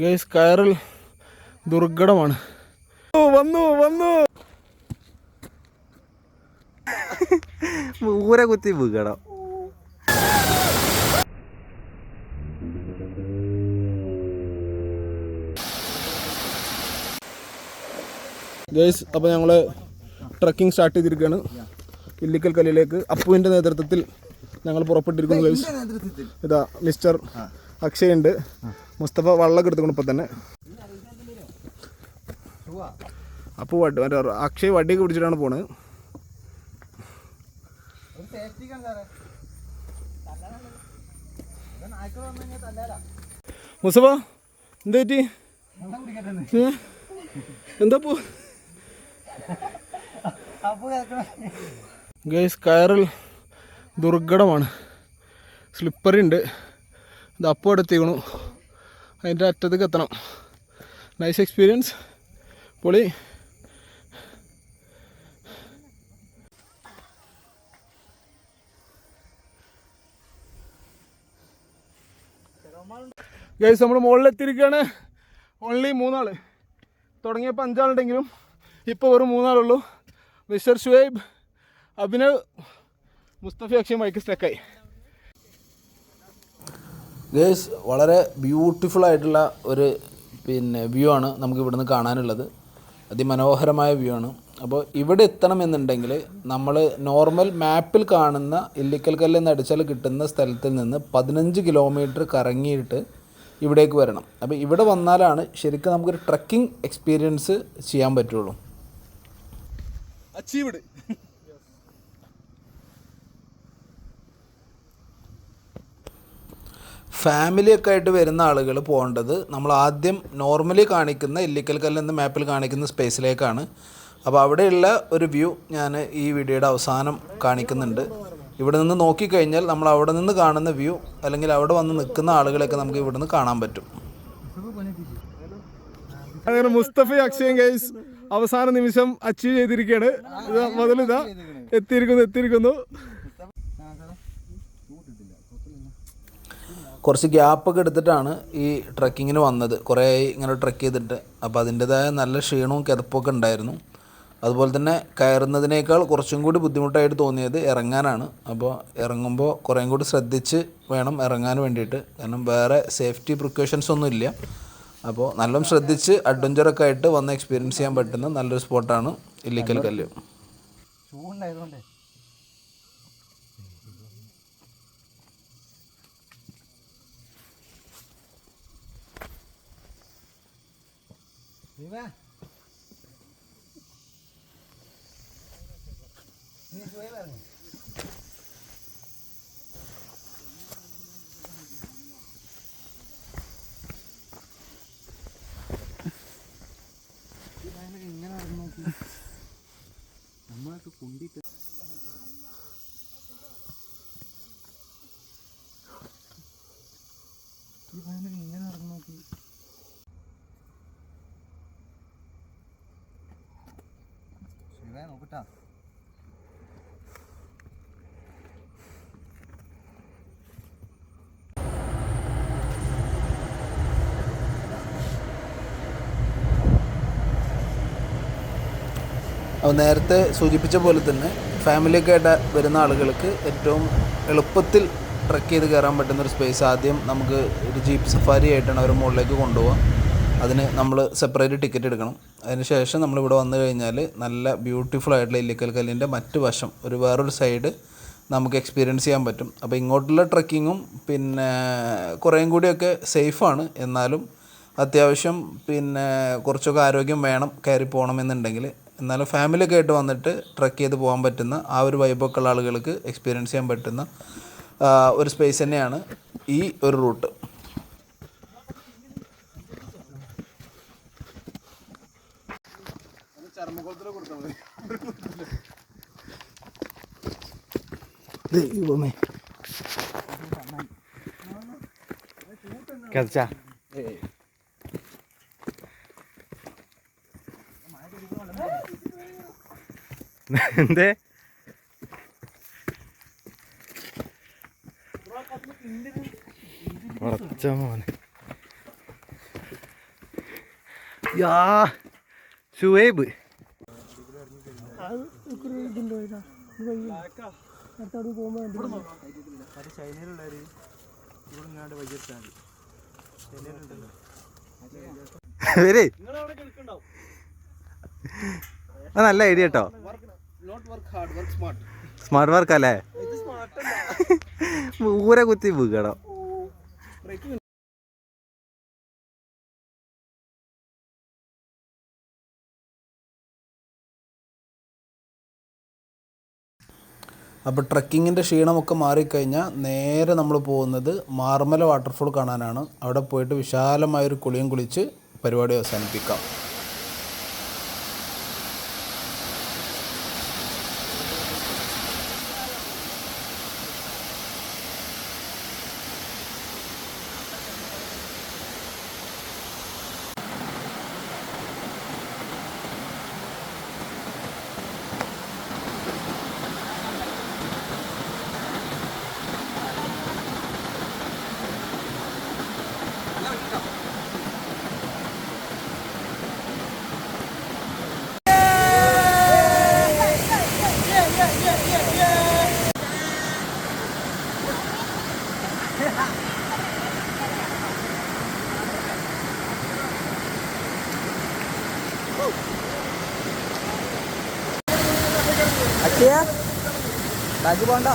Guys കയറിൽ ദുർഘടമാണ്. വന്നു വന്നു. ഊര കുത്തി വികടം. ഗൈസ് അപ്പോൾ ഞങ്ങൾ ട്രക്കിംഗ് സ്റ്റാർട്ട് ചെയ്തിരിക്കുകയാണ് ഇല്ലിക്കൽ കല്ലിലേക്ക്. അപ്പുവിന്റെ നേതൃത്വത്തിൽ ഞങ്ങൾ പുറപ്പെട്ടിരിക്കുന്നു ഗൈസ്. ഇതാ മിസ്റ്റർ അക്ഷയ് ഉണ്ട് മുസ്തഫ വള്ളൊക്കെ എടുത്തുകൊണ്ട് ഇപ്പം തന്നെ. അപ്പോൾ വടി മറ്റേ അക്ഷയ് വടിയൊക്കെ പിടിച്ചിട്ടാണ് പോണത് മുസ്തഫ എന്താ പറ്റി? എന്താ പോ ഗൈസ് കയറൽ ദുർഘടമാണ്. സ്ലിപ്പറി ഉണ്ട്. ഇത് അപ്പോൾ എടുത്തിക്കണു. അതിന്റെ അറ്റത്തേക്ക് എത്തണം. നൈസ് എക്സ്പീരിയൻസ് പൊളി. ഗൈസ് നമ്മൾ മുകളിലെത്തിയിരിക്കുകയാണ്. ഓൺലി മൂന്നാൾ തുടങ്ങിയപ്പോൾ അഞ്ചാളുണ്ടെങ്കിലും ഇപ്പോൾ വെറും മൂന്നാളുള്ളൂ. മിസ്റ്റർ ഷുവൈബ് അഭിനവ് മുസ്തഫി അക്ഷയ് മൈക്ക് സ്റ്റക്കായി ഗേസ് വളരെ ബ്യൂട്ടിഫുൾ ആയിട്ടുള്ള ഒരു പിന്നെ വ്യൂ ആണ് നമുക്ക് ഇവിടുന്ന് കാണാനുള്ളത്. അതിമനോഹരമായ വ്യൂ ആണ്. അപ്പോൾ ഇവിടെ എത്തണമെന്നുണ്ടെങ്കിൽ നമ്മൾ നോർമൽ മാപ്പിൽ കാണുന്ന ഇല്ലിക്കൽ കല്ല് എന്ന് അടിച്ചാൽ കിട്ടുന്ന സ്ഥലത്തിൽ നിന്ന് പതിനഞ്ച് കിലോമീറ്റർ കറങ്ങിയിട്ട് ഇവിടേക്ക് വരണം. അപ്പോൾ ഇവിടെ വന്നാലാണ് ശരിക്കും നമുക്കൊരു ട്രക്കിംഗ് എക്സ്പീരിയൻസ് ചെയ്യാൻ പറ്റുള്ളൂ. അച്ചീവ്ഡ് ഫാമിലിയൊക്കെ ആയിട്ട് വരുന്ന ആളുകൾ പോകേണ്ടത് നമ്മൾ ആദ്യം നോർമലി കാണിക്കുന്ന ഇല്ലിക്കൽ കല്ല് എന്ന മാപ്പിൽ കാണിക്കുന്ന സ്പേസിലേക്കാണ് അപ്പോൾ അവിടെയുള്ള ഒരു വ്യൂ ഞാൻ ഈ വീഡിയോയുടെ അവസാനം കാണിക്കുന്നുണ്ട്. ഇവിടെ നിന്ന് നോക്കിക്കഴിഞ്ഞാൽ നമ്മൾ അവിടെ നിന്ന് കാണുന്ന വ്യൂ അല്ലെങ്കിൽ അവിടെ വന്ന് നിൽക്കുന്ന ആളുകളെയൊക്കെ നമുക്ക് ഇവിടെ നിന്ന് കാണാൻ പറ്റും. അങ്ങനെ മുസ്തഫി അക്ഷയ് ഗൈസ് അവസാന നിമിഷം അച്ചീവ് ചെയ്തിരിക്കുകയാണ് മുതലിതാ എത്തിയിരിക്കുന്നു എത്തിയിരിക്കുന്നു. കുറച്ച് ഗ്യാപ്പൊക്കെ എടുത്തിട്ടാണ് ഈ ട്രക്കിങ്ങിന് വന്നത്. കുറേ ഇങ്ങനെ ട്രക്ക് ചെയ്തിട്ട്. അപ്പോൾ അതിന്റെതായ നല്ല ക്ഷീണവും കിതപ്പൊക്കെ ഉണ്ടായിരുന്നു. അതുപോലെ തന്നെ കയറുന്നതിനേക്കാൾ കുറച്ചും കൂടി ബുദ്ധിമുട്ടായിട്ട് തോന്നിയത് ഇറങ്ങാനാണ്. അപ്പോൾ ഇറങ്ങുമ്പോൾ കുറേം കൂടി ശ്രദ്ധിച്ച് വേണം ഇറങ്ങാൻ വേണ്ടിയിട്ട്. കാരണം വേറെ സേഫ്റ്റി പ്രിക്കോഷൻസ് ഒന്നും ഇല്ല. അപ്പോൾ നല്ലോണം ശ്രദ്ധിച്ച് അഡ്വഞ്ചറൊക്കെ ആയിട്ട് വന്ന് എക്സ്പീരിയൻസ് ചെയ്യാൻ പറ്റുന്ന നല്ലൊരു സ്പോട്ടാണ് ഇല്ലിക്കൽ കല്ല്. നീ വാ നീ പോയി പറഞ്ഞു ഇങ്ങനെ നോക്കി നമ്മളൊക്കെ കൊണ്ടിട്ട് ഈ ഭയങ്കര അപ്പോൾ നേരത്തെ സൂചിപ്പിച്ച പോലെ തന്നെ ഫാമിലിയൊക്കെ ആയിട്ട് വരുന്ന ആളുകൾക്ക് ഏറ്റവും എളുപ്പത്തിൽ ട്രക്ക് ചെയ്ത് കയറാൻ പറ്റുന്ന ഒരു സ്പേസ് ആദ്യം നമുക്ക് ഒരു ജീപ്പ് സഫാരി ആയിട്ടാണ് അവർ മുകളിലേക്ക് കൊണ്ടുപോകുക അതിന് നമ്മൾ സെപ്പറേറ്റ് ടിക്കറ്റ് എടുക്കണം. അതിന് ശേഷം നമ്മൾ ഇവിടെ വന്നു കഴിഞ്ഞാൽ നല്ല ബ്യൂട്ടിഫുൾ ആയിട്ടുള്ള ഇല്ലിക്കൽ കല്ലിന്റെ മറ്റു വശം ഒരു വേറൊരു സൈഡ് നമുക്ക് എക്സ്പീരിയൻസ് ചെയ്യാൻ പറ്റും. അപ്പോൾ ഇങ്ങോട്ടുള്ള ട്രക്കിങ്ങും പിന്നെ കുറേയും കൂടിയൊക്കെ സേഫാണ് എന്നാലും അത്യാവശ്യം പിന്നെ കുറച്ചൊക്കെ ആരോഗ്യം വേണം കയറി പോകണമെന്നുണ്ടെങ്കിൽ. എന്നാലും ഫാമിലിയൊക്കെ ആയിട്ട് വന്നിട്ട് ട്രക്ക് ചെയ്ത് പോകാൻ പറ്റുന്ന ആ ഒരു വൈബൊക്കെ ഉള്ള ആളുകൾക്ക് എക്സ്പീരിയൻസ് ചെയ്യാൻ പറ്റുന്ന ഒരു സ്പേസ് തന്നെയാണ് ഈ ഒരു റൂട്ട് ദൈവമേ എന്തേ? ഉറച്ച മോനെ. യാ ആ നല്ല ഐഡിയ കേട്ടോ. സ്മാർട്ട് വർക്ക് അല്ലേ? ഊരെ കുത്തി വീകണം. അപ്പോൾ ട്രക്കിങ്ങിന്റെ ക്ഷീണമൊക്കെ മാറിക്കഴിഞ്ഞാൽ നേരെ നമ്മൾ പോകുന്നത് മാർമല വാട്ടർഫോൾ കാണാനാണ്. അവിടെ പോയിട്ട് വിശാലമായൊരു കുളിയും കുളിച്ച് പരിപാടി അവസാനിപ്പിക്കാം. അക്ഷയ ബാഗ് പോണ്ട.